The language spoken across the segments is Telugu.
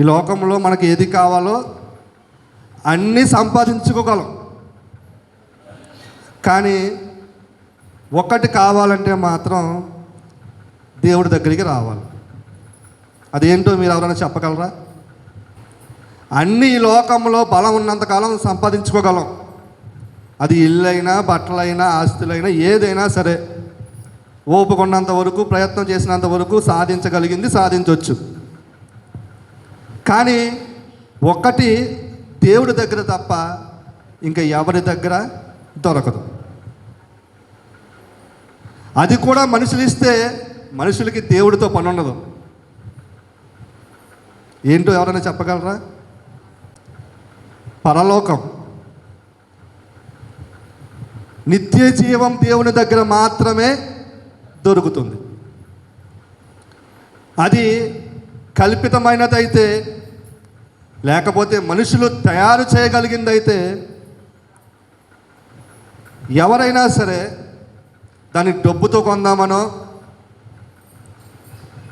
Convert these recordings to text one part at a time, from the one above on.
ఈ లోకంలో మనకి ఏది కావాలో అన్నీ సంపాదించుకోగలం. కానీ ఒక్కటి కావాలంటే మాత్రం దేవుడి దగ్గరికి రావాలి. అదేంటో మీరు ఎవరైనా చెప్పగలరా? అన్ని ఈ లోకంలో బలం ఉన్నంతకాలం సంపాదించుకోగలం. అది ఇల్లైనా బట్టలైనా ఆస్తులైనా ఏదైనా సరే. ఓపుకున్నంత వరకు ప్రయత్నం చేసినంత వరకు సాధించగలిగింది సాధించవచ్చు కానీ ఒక్కటి దేవుడి దగ్గర తప్ప ఇంకా ఎవరి దగ్గర దొరకదు. అది కూడా మనుషులు ఇస్తే మనుషులకి దేవుడితో పని ఉండదు. ఏంటో ఎవరైనా చెప్పగలరా? పరలోకం. నిత్య జీవం దేవుని దగ్గర మాత్రమే దొరుకుతుంది. అది కల్పితమైనదైతే లేకపోతే మనుషులు తయారు చేయగలిగిందైతే ఎవరైనా సరే దాన్ని డబ్బుతో కొందామనో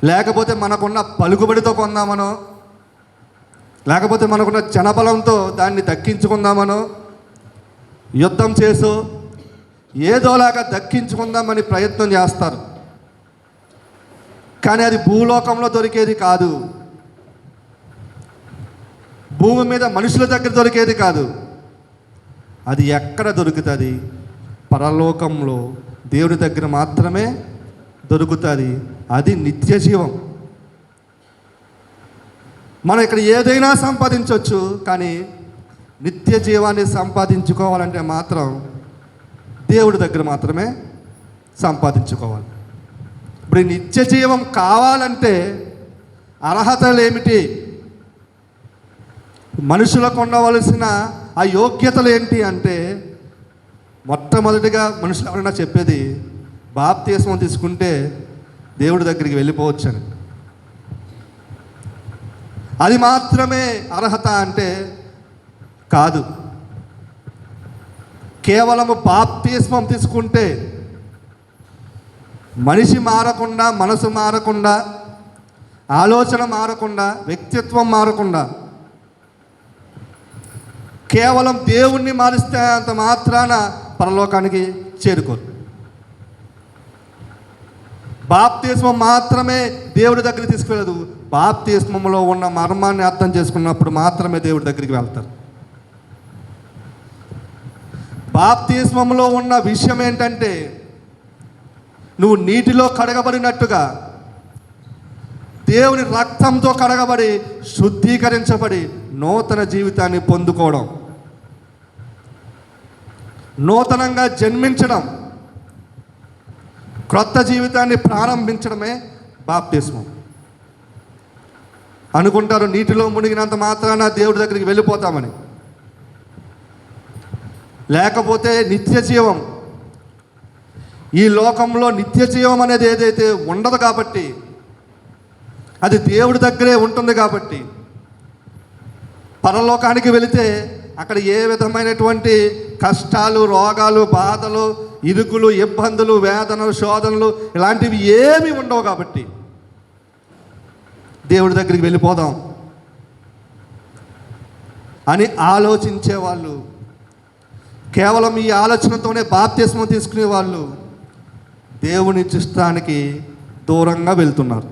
లేకపోతే మనకున్న పలుకుబడితో కొందామనో లేకపోతే మనకున్న జనబలంతో దాన్ని దక్కించుకుందామనో యుద్ధం చేసో ఏదోలాగా దక్కించుకుందామని ప్రయత్నం చేస్తారు. కానీ అది భూలోకంలో దొరికేది కాదు. భూమి మీద మనుషుల దగ్గర దొరికేది కాదు. అది ఎక్కడ దొరుకుతుంది? పరలోకంలో దేవుడి దగ్గర మాత్రమే దొరుకుతుంది. అది నిత్య జీవం. మనం ఇక్కడ ఏదైనా సంపాదించవచ్చు కానీ నిత్య జీవాన్ని సంపాదించుకోవాలంటే మాత్రం దేవుడి దగ్గర మాత్రమే సంపాదించుకోవాలి. ఇప్పుడు నిత్య జీవం కావాలంటే అర్హతలు ఏమిటి? మనుషులకు ఉండవలసిన ఆ యోగ్యతలు ఏంటి అంటే మొట్టమొదటిగా మనుషులు ఎవరైనా చెప్పేది బాప్తీసం తీసుకుంటే దేవుడి దగ్గరికి వెళ్ళిపోవచ్చు అని అది మాత్రమే అర్హత అంటే కాదు. కేవలము బాప్తీస్మం తీసుకుంటే మనిషి మారకుండా మనసు మారకుండా ఆలోచన మారకుండా వ్యక్తిత్వం మారకుండా కేవలం దేవుణ్ణి మారిస్తే అంత మాత్రాన పరలోకానికి చేరుకోరు. బాప్తిస్మం మాత్రమే దేవుడి దగ్గరికి తీసుకెళ్ళదు బాప్తిస్మంలో ఉన్న మర్మాన్ని అర్థం చేసుకున్నప్పుడు మాత్రమే దేవుడి దగ్గరికి వెళ్తారు. బాప్తిస్మంలో ఉన్న విషయం ఏంటంటే నువ్వు నీటిలో కడగబడినట్టుగా దేవుని రక్తంతో కడగబడి శుద్ధీకరించబడి నూతన జీవితాన్ని పొందుకోవడం. నూతనంగా జన్మించడం. క్రొత్త జీవితాన్ని ప్రారంభించడమే బాప్తిస్మం. అనుకుంటారు నీటిలో మునిగినంత మాత్రాన దేవుడి దగ్గరికి వెళ్ళిపోతామని. లేకపోతే నిత్య జీవం ఈ లోకంలో నిత్య జీవం అనేది ఏదైతే ఉండదు కాబట్టి అది దేవుడి దగ్గరే ఉంటుంది కాబట్టి పరలోకానికి వెళితే అక్కడ ఏ విధమైనటువంటి కష్టాలు రోగాలు బాధలు ఇరుకులు ఇబ్బందులు వేదనలు శోధనలు ఇలాంటివి ఏమి ఉండవు కాబట్టి దేవుడి దగ్గరికి వెళ్ళిపోదాం అని ఆలోచించే వాళ్ళు కేవలం ఈ ఆలోచనతోనే బాప్తిస్మం తీసుకునే వాళ్ళు దేవుని చిష్టానికి దూరంగా వెళ్తున్నారు.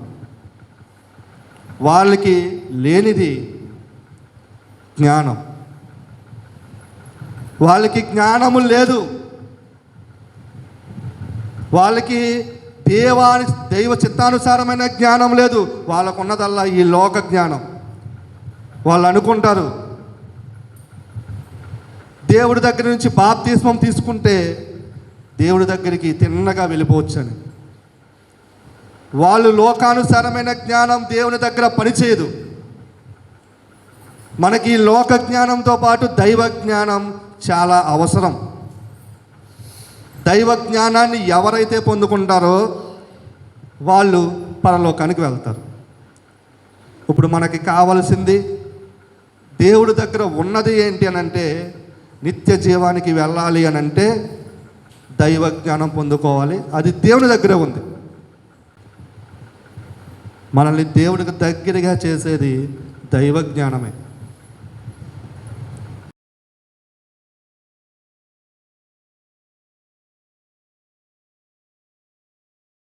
వాళ్ళకి లేనిది జ్ఞానం. వాళ్ళకి జ్ఞానము లేదు. వాళ్ళకి దేవాని దైవ చిత్తానుసారమైన జ్ఞానం లేదు. వాళ్ళకున్నదల్లా ఈ లోక జ్ఞానం. వాళ్ళు అనుకుంటారు. దేవుడి దగ్గర నుంచి బాప్తీస్మం తీసుకుంటే దేవుడి దగ్గరికి తిన్నగా వెళ్ళిపోవచ్చని. వాళ్ళు లోకానుసారమైన జ్ఞానం దేవుని దగ్గర పనిచేయదు. మనకి ఈ లోక జ్ఞానంతో పాటు దైవ జ్ఞానం చాలా అవసరం. దైవ జ్ఞానాన్ని ఎవరైతే పొందుకుంటారో వాళ్ళు పరలోకానికి వెళ్తారు. ఇప్పుడు మనకి కావలసింది దేవుడి దగ్గర ఉన్నది ఏంటి అని అంటే నిత్య జీవానికి వెళ్ళాలి అని అంటే దైవ జ్ఞానం పొందుకోవాలి. అది దేవుని దగ్గరే ఉంది. మనల్ని దేవుడికి దగ్గరగా చేసేది దైవ జ్ఞానమే.